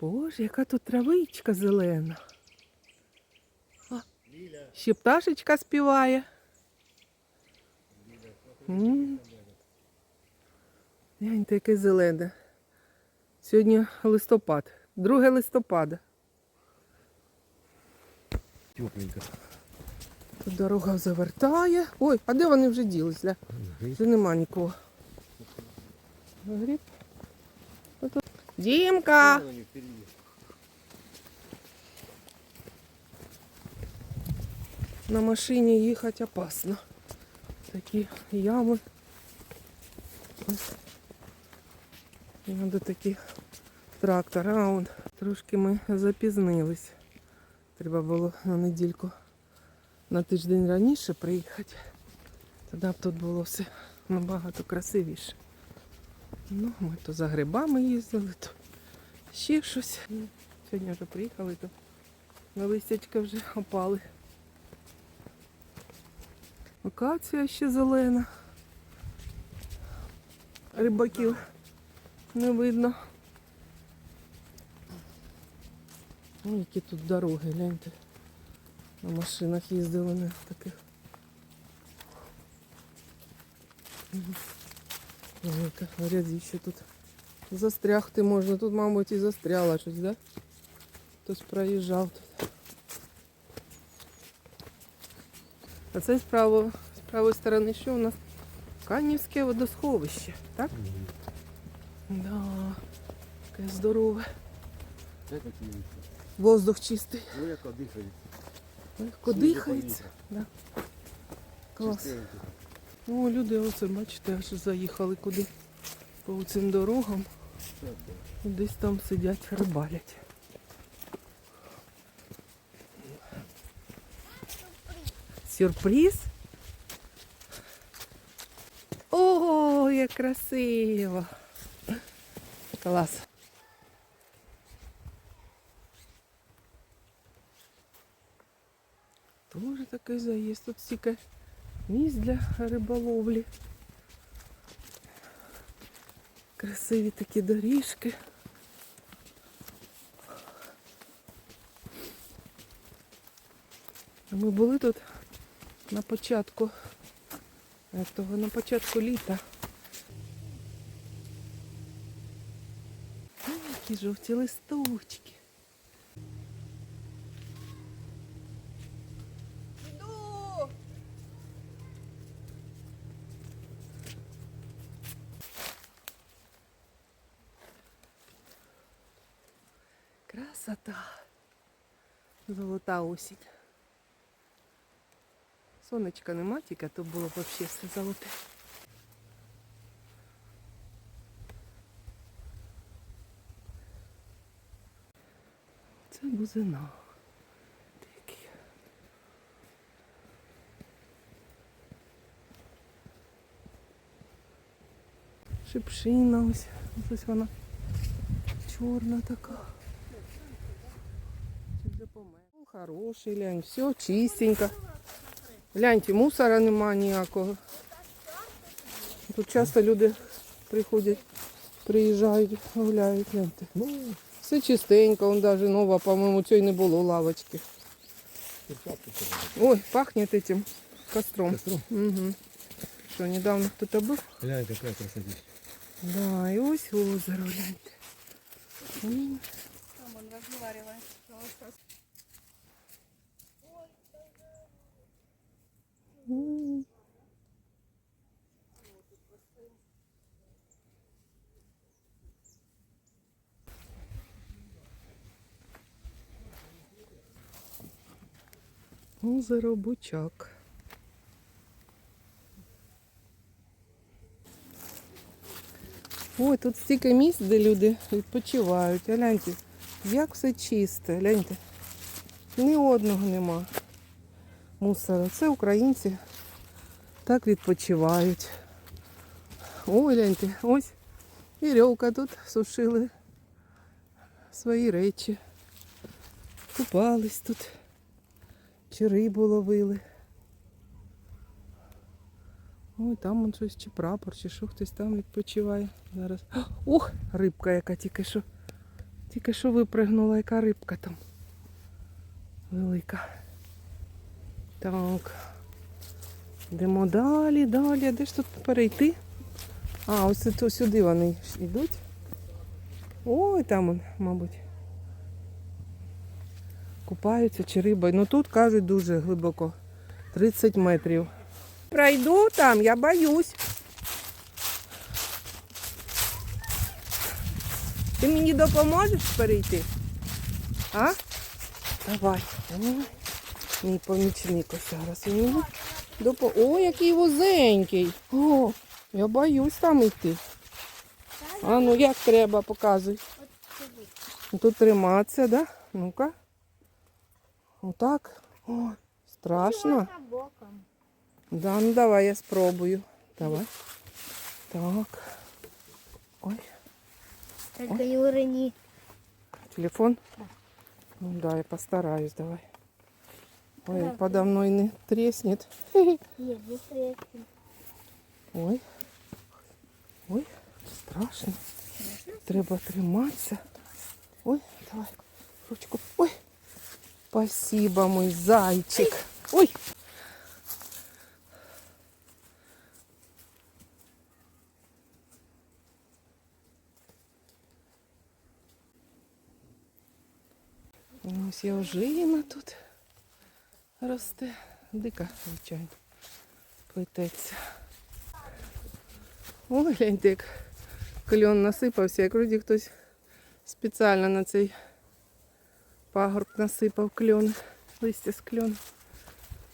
Боже, яка тут травичка зелена. А, ще пташечка співає. Гляньте, яке зелене. Сьогодні листопад. 2 листопада. Тепленько. Тут дорога завертає. Ой, а де вони вже ділись? Ля? Вже нема нікого. Гриб. Дімка! На машині їхати опасно. Такі ями. Ось. І Надо такий трактор. А он трошки ми запізнились. Треба було на недільку на тиждень раніше приїхати. Тоді б тут було все набагато красивіше. Ну, ми то за грибами їздили, то ще щось. Сьогодні вже приїхали, то на листячка вже опали. Акація ще зелена. Рибаків не видно. Ну, які тут дороги, гляньте. На машинах їздили на таких. Ой, яка грязіще тут. Застрягти можна. Тут, мабуть, і застряла щось, да? Хтось проїжджав тут. А це з правої, з правої сторони що у нас? Канівське водосховище, так? Да. Таке здорове. Воздух чистий. Ну яка дихає. Легко дихається. Да. Клас. Чистенько. Ну, люди, оце, бачите, аж заїхали куди по цим дорогам. Десь там сидять, рибалять. Сюрприз? Ого, як красиво! Клас. Тоже такий заїзд. Тут стільки місць для риболовлі. Красиві такі доріжки. Ми були тут на початку того, на початку літа. Ой, Які жовті листочки. Красота. Золота осінь. Сонечка нема, тільки то було взагалі все золоте. Це бузина. Шипшина ось. Ось вона чорна така. Чи вже помер? Ну, Хороший, глянь, все чистенько. Гляньте, мусора нема ніякого. Тут часто люди приходять, приїжджають, гуляють, гляньте. Ну, Все чистенько, он даже нова, по-моєму, цієї не було лавочки. Ой, пахнет этим костром. Костром? Угу. Що, недавно хто-то був? Глянь, яка красота. Да, і ось озеро, гляньте. Там он разговаривает. Озеро Бучак. Ой, тут стільки місць, де люди відпочивають. А Гляньте, як все чисте, гляньте. Ні одного нема мусора. Це українці так відпочивають. Ой, гляньте, ось вірьовка тут сушили свої речі. Купались тут, чи рибу ловили. Ой, там он щось чи прапор, чи що хтось там відпочиває. Зараз. Ух, рибка яка тільки що. Тільки що випригнула, яка рибка там. Велика. Так. Йдемо далі, далі. А Де ж тут перейти? А, ось то сюди вони йдуть. Ой, там, мабуть. Купаються чи риба. Ну тут кажуть дуже глибоко. 30 метрів. Пройду там, я боюсь. Ти мені допоможеш перейти? А? Давай. Давай. Мій помічник ось зараз. Допо... О, який вузенький. О, я боюсь там йти. А ну як треба, показуй. Тут триматися, да? Ну-ка. Отак. О, страшно. Да, ну давай я спробую. Давай. Так. Ой, Только не урони. телефон? Ну да, я постараюсь, давай. Ой, подо мной не треснет. Нет, не треснет. Ой. Ой, страшно. Треба триматися. Ой, давай, ручку. Ой. Спасибо, мой зайчик. Ой. Ось я ожина тут росте. Дика, звичайно, плететься. Ой, гляньте, як кльон насипався, як вроді хтось спеціально на цей пагорб насипав кльон, листя з кльону.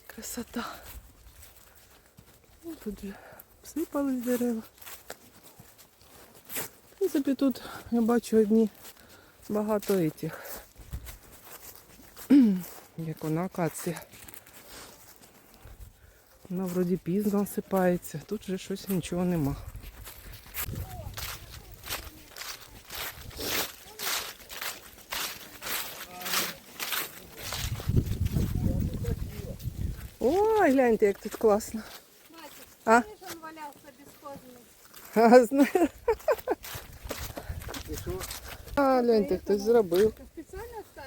Красота. Ну, Тут же всипались дерева. В принципі, тут я бачу одні багато этих. Як вона акація. Вона вроді пізно осипається. Тут же щось нічого нема. Ой, гляньте, як тут класно. А? Видишь, он валялся. А. А, гляньте, хтось зробив.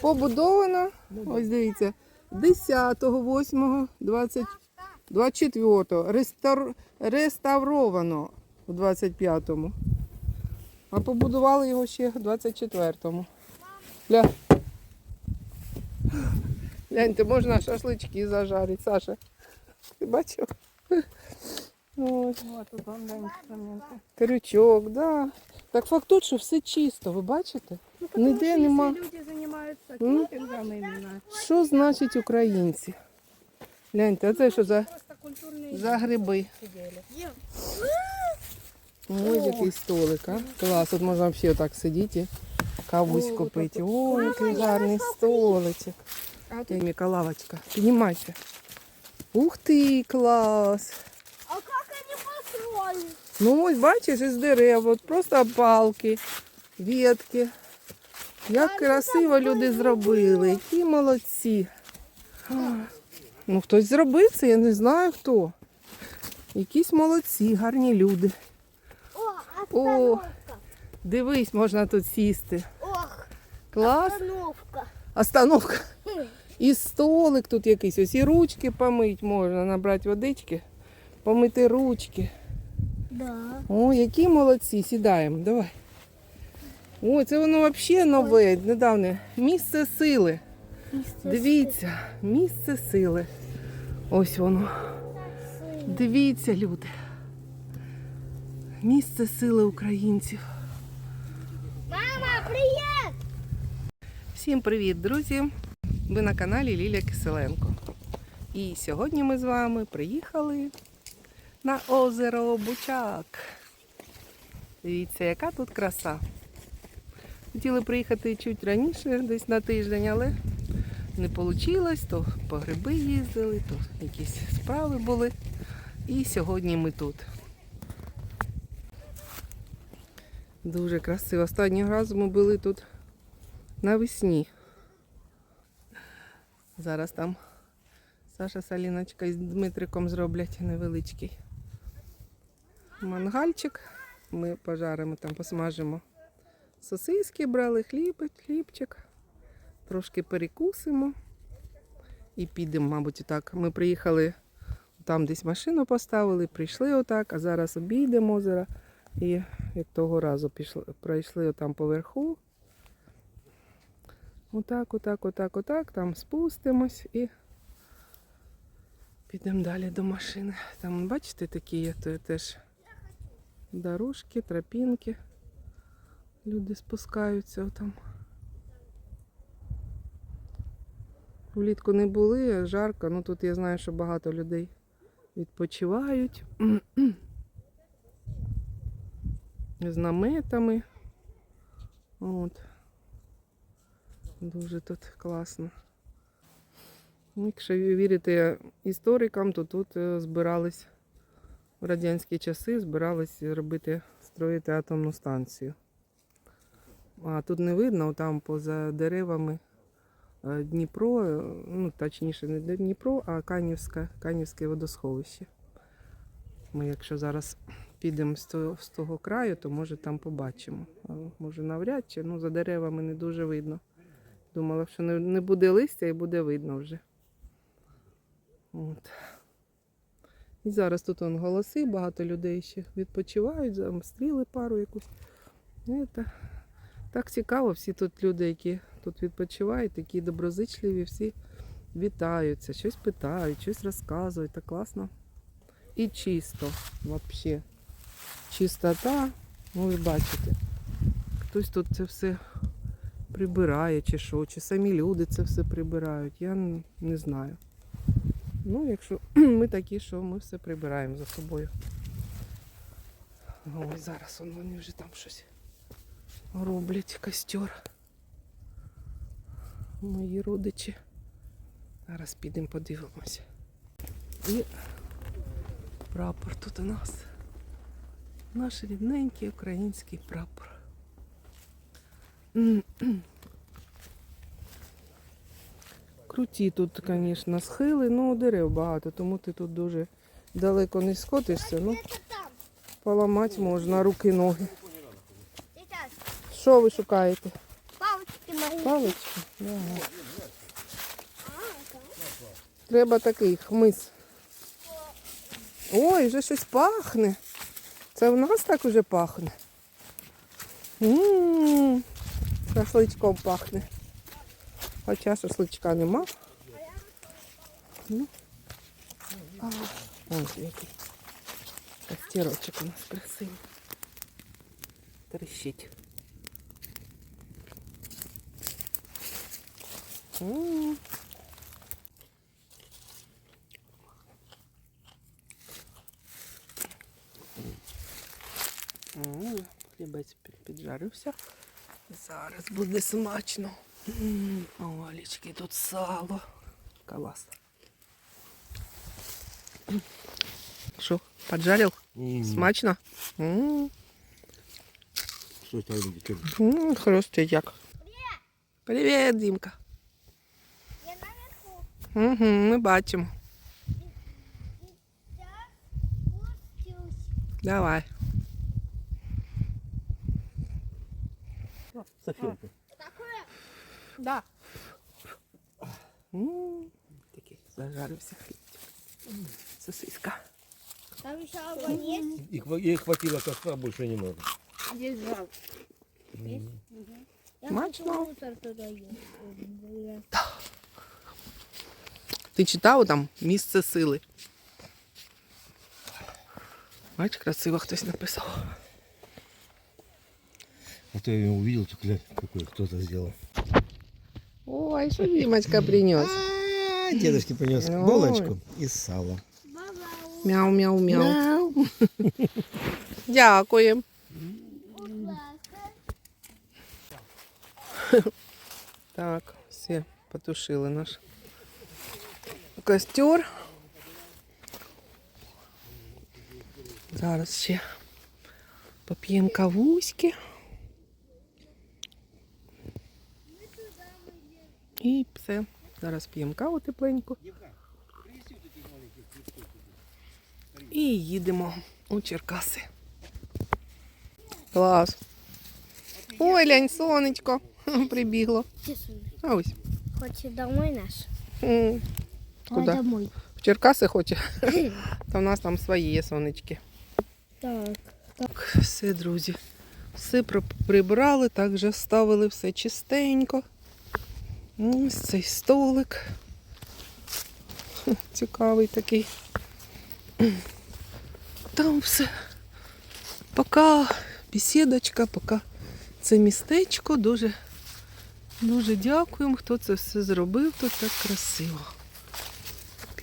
Побудовано, ось дивіться, 10, 8, 20, 24. Рестаур... Реставровано у 25-му. А побудували його ще в 24-му. Гля. Гляньте, можна шашлички зажарити, Саша. Ти бачив? Ось. Крючок, да. Так факт тут, що все чисто, ви бачите? Ну, Ніде нема. люди кемпингом именно. Що значить українці? Гляньте, а це що за, за гриби? Ось який столик, а? Клас, тут можна взагалі отак сидіти і кавуську пити. О, який гарний столичок. Міка лавочка. Піднімайся. Ух ти, клас! А как они построили? Ну ось бачиш, із дерев, от просто палки, ветки. Як красиво люди зробили, які молодці. Ну, хтось зробив це, я не знаю хто. Якісь молодці, гарні люди. О, О, дивись, можна тут сісти. Ох, Клас. остановка. Остановка. І столик тут якийсь. Ось і ручки помить можна, набрати водички, помити ручки. Да. О, які молодці, сідаємо, давай. О, це воно взагалі нове, недавне. Місце сили. Дивіться, місце сили. Ось воно. Дивіться, люди. Місце сили українців. Мама, привет! Всім привіт, друзі! Ви на каналі Ліля Киселенко. І сьогодні ми з вами приїхали на озеро Бучак. Дивіться, яка тут краса. Хотіли приїхати чуть раніше, десь на тиждень, але не вийшло. То по гриби їздили, то якісь справи були. І сьогодні ми тут. Дуже красиво. Останнього разу ми були тут навесні. Зараз там Саша з Аліночка із Дмитриком зроблять невеличкий мангальчик. Ми пожаримо там, посмажимо сосиски брали, хліб, хлібчик. Трошки перекусимо. І підемо, мабуть, отак. Ми приїхали, там десь машину поставили, прийшли отак, а зараз обійдемо озеро. І як того разу пішли, пройшли там поверху. Отак, отак, отак, отак, там спустимось і підемо далі до машини. Там, бачите, такі є то теж дорожки, тропінки. Люди спускаються там. Влітку не були, жарко, ну тут я знаю, що багато людей відпочивають. З наметами. От. Дуже тут класно. Ну, Якщо вірити історикам, то тут е, збирались в радянські часи, збирались робити, строїти атомну станцію. А тут не видно, там поза деревами Дніпро, е, ну точніше не Дніпро, а Канівське, Канівське водосховище. Ми, якщо зараз підемо з того, краю, то може там побачимо. Може навряд чи, ну за деревами не дуже видно. Думала, що не, буде листя і буде видно вже. От. І зараз тут он голоси, багато людей ще відпочивають, там стріли пару якусь. Це так цікаво, всі тут люди, які тут відпочивають, такі доброзичливі, всі вітаються, щось питають, щось розказують. Так класно. І чисто взагалі. Чистота, ну ви бачите. Хтось тут це все прибирає, чи що, чи самі люди це все прибирають. Я не знаю. Ну, якщо ми такі, що ми все прибираємо за собою. Ось зараз он, вони вже там щось роблять костер. Мої родичі. Зараз підемо подивимося. І прапор тут у нас. Наш рідненький український прапор. Круті тут, звісно, схили, ну дерев багато, тому ти тут дуже далеко не скотишся. Ну, поламати можна руки, ноги. Що ви шукаєте? Палички? Ага. Треба такий хмиз. Ой, вже щось пахне. Це в нас так уже пахне. М, Шашличком пахне. Хоча шашличка нема. Ну. Ось який. Костерочок у нас красивий. Трещить. М. М, Хлібець пі- піджарився. Зараз буде смачно. М, Олечки, тут сало. Клас. М. Що, поджарив? Смачно? М, Что там люди? м, Хрустить як. Привіт, Дімка. Я наверху. Угу, ми бачимо. Давай. Да. Такий зажарився хлібчик. Сосиска. Там еще огонь есть? Их, ей хватило костра, больше не надо. Есть жал. Есть? Я мусор туда есть. Ти читав там місце сили? Бач, красиво хтось написав. А то я его увидел, так глянь, какой кто-то сделал. Ой, що Дімочка принес? А, Дедушке принес Ой. булочку и сало. Бабау. Мяу, мяу, мяу. Дякуємо. Так, все, потушили наш Костер. Зараз ще поп'ємо кавуськи. І все. Зараз п'ємо каву тепленьку. І їдемо у Черкаси. Клас. Ой, лянь, сонечко прибігло. А ось. Хочешь домой наш? Куда? домой. В Черкаси хоче. Та в нас там свої є сонечки. Так. Так, все, друзі. Все прибрали, так вже ставили все чистенько. Ось цей столик. Цікавий такий. Там все. Пока бесідочка, поки це містечко. Дуже, дуже дякуємо, хто це все зробив. Тут так красиво.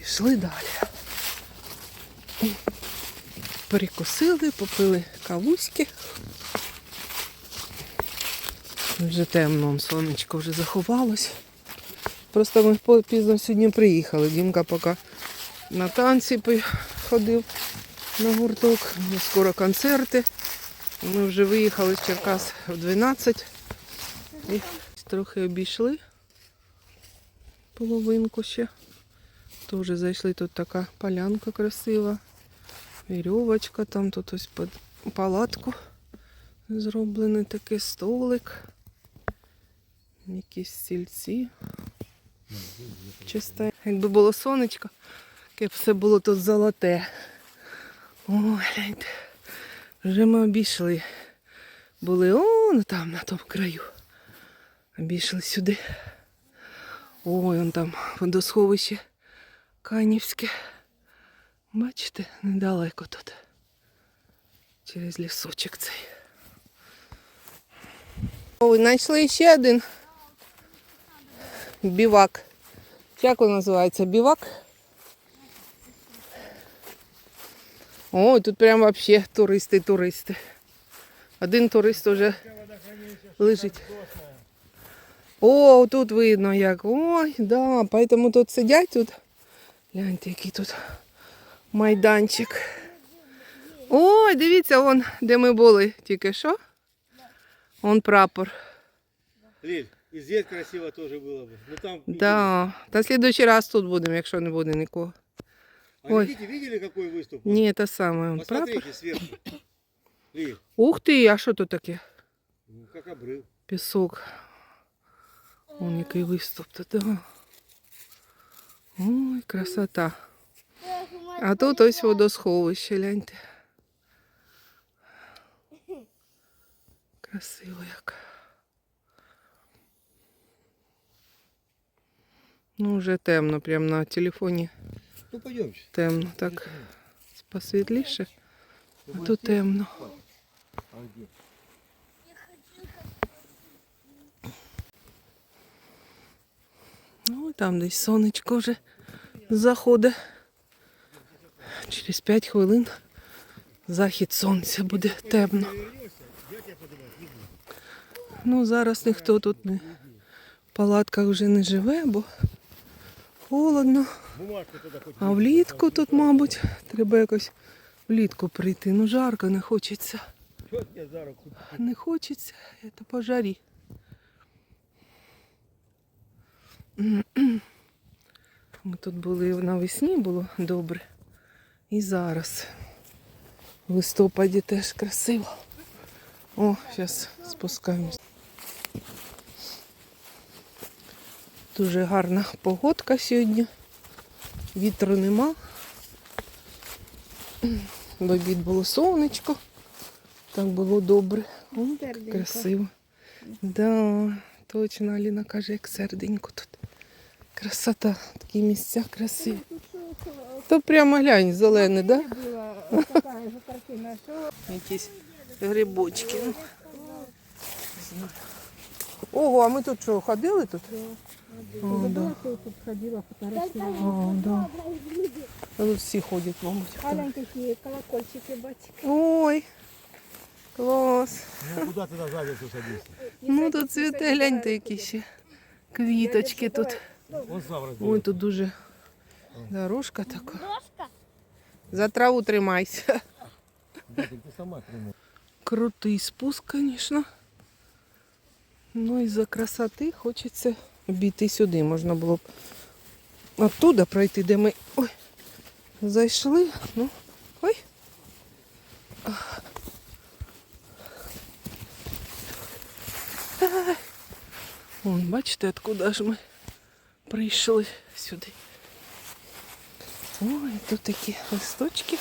Пішли далі. Перекусили, попили кавуськи. Вже темно, сонечко вже заховалось. Просто ми пізно сьогодні приїхали. Дімка поки на танці ходив на гурток. Скоро концерти. Ми вже виїхали з Черкас в 12. І трохи обійшли половинку ще. Теж зайшли тут така полянка красива. Вірьовочка, там тут ось під палатку зроблений такий столик. Якісь стільці. Чисте. Якби було сонечко, яке б все було тут золоте. Ой, гляньте. Вже ми обійшли. Були он там, на тому краю. Обійшли сюди. Ой, он там водосховище Канівське. Бачите, недалеко тут. Через лісочок цей. Ой, знайшли ще один бівак. Як він називається? Бівак? Ой, тут прям вообще туристи, туристи. Один турист уже лежить. О, тут видно як. Ой, да, поэтому тут сидять тут. Гляньте, який тут майданчик. Ой, дивіться, вон, де ми були тільки що. Вон прапор. Лиль, и здесь красиво тоже было бы. Ну там. Да. Та слідуючий раз тут будемо, якщо не буде нікого. А Ой. видите, видели какой выступ? Ні, те саме. вон Прапор. Посмотрите сверху. Лиль, Ух ти, а що тут таке? ну, как обрыв. Пісок. Вон який виступ тут. Да. Ой, красота. А тут ось водосховище, гляньте. Красиво як. Ну, вже темно, прямо на телефоні Ну пойдемте. темно. Так посвітліше, а тут темно. А где? Ну, там десь сонечко вже заходить. Через 5 хвилин захід сонця буде темно. Ну, зараз ніхто тут не в палатках вже не живе, бо холодно. А влітку тут, мабуть, треба якось влітку прийти. Ну, жарко не хочеться. Не хочеться, це по Ми тут були навесні, було добре. І зараз. В листопаді теж красиво. О, зараз спускаємось. Дуже гарна погодка сьогодні. Вітру нема. В обід було сонечко. Так було добре. О, красиво. Да, точно Аліна каже, як серденько тут. Красота, такі місця красиві. То прямо глянь, зелене, да? Была такая же картина, что Якісь грибочки. ну. Не знаю. Ого, а ми тут що, ходили тут? О, да. ты тут ходила, фотографировала. О, да. Тут всі ходять, мабуть. Ален какие колокольчики, батик. Ой, клас. Ну куда ты на задницу садишься? Ну тут цвіте, гляньте, які ще квіточки тут. Ой, тут дуже дорожка така. За траву тримайся. Крутий спуск, звісно. Ну і за красоти хочеться обійти сюди. Можна було б оттуда пройти, де ми ой, зайшли. Ну, ой. Вон, бачите, откуда ж ми прийшли сюди. Ой, тут такі листочки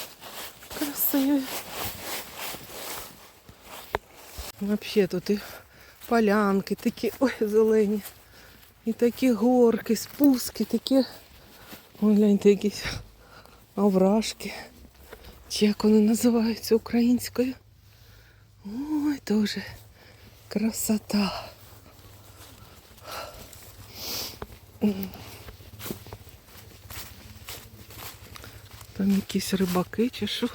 красиві. Взагалі тут і полянки такі, ой, зелені. І такі горки, спуски, такі. Ой, гляньте, якісь овражки. Чи як вони називаються українською? Ой, дуже красота. Там якісь рибаки чи що.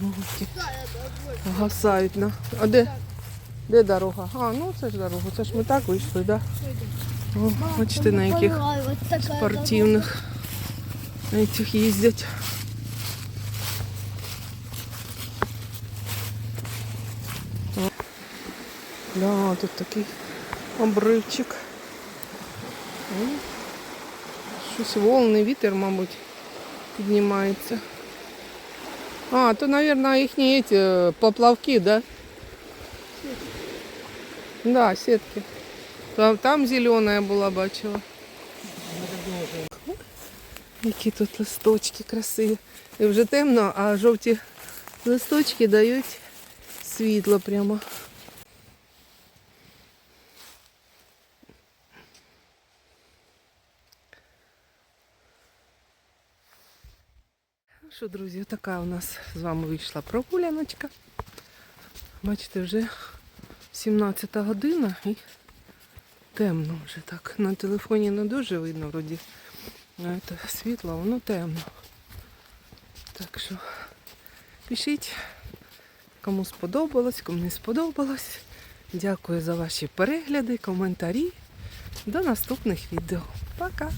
Ну, Гасають на. А де? Де дорога? А, ну це ж дорога. Це ж ми так вийшли, так? Да? Бачите, на яких спортивних этих їздять. О. Да, тут такий обривчик. Щось волни, вітер, мабуть, піднімається. А, то, наверное, їхні эти поплавки, да? Да, сетки. Там, там зеленая була, бачила. Які тут листочки красиві. І вже темно, а жовті листочки дають світло прямо. Що, друзі, така у нас з вами вийшла прогуляночка. Бачите, вже 17 година і темно вже так. На телефоні не дуже видно вроді. Світло, воно темно. Так що пишіть, кому сподобалось, кому не сподобалось. Дякую за ваші перегляди, коментарі. До наступних відео. Пока!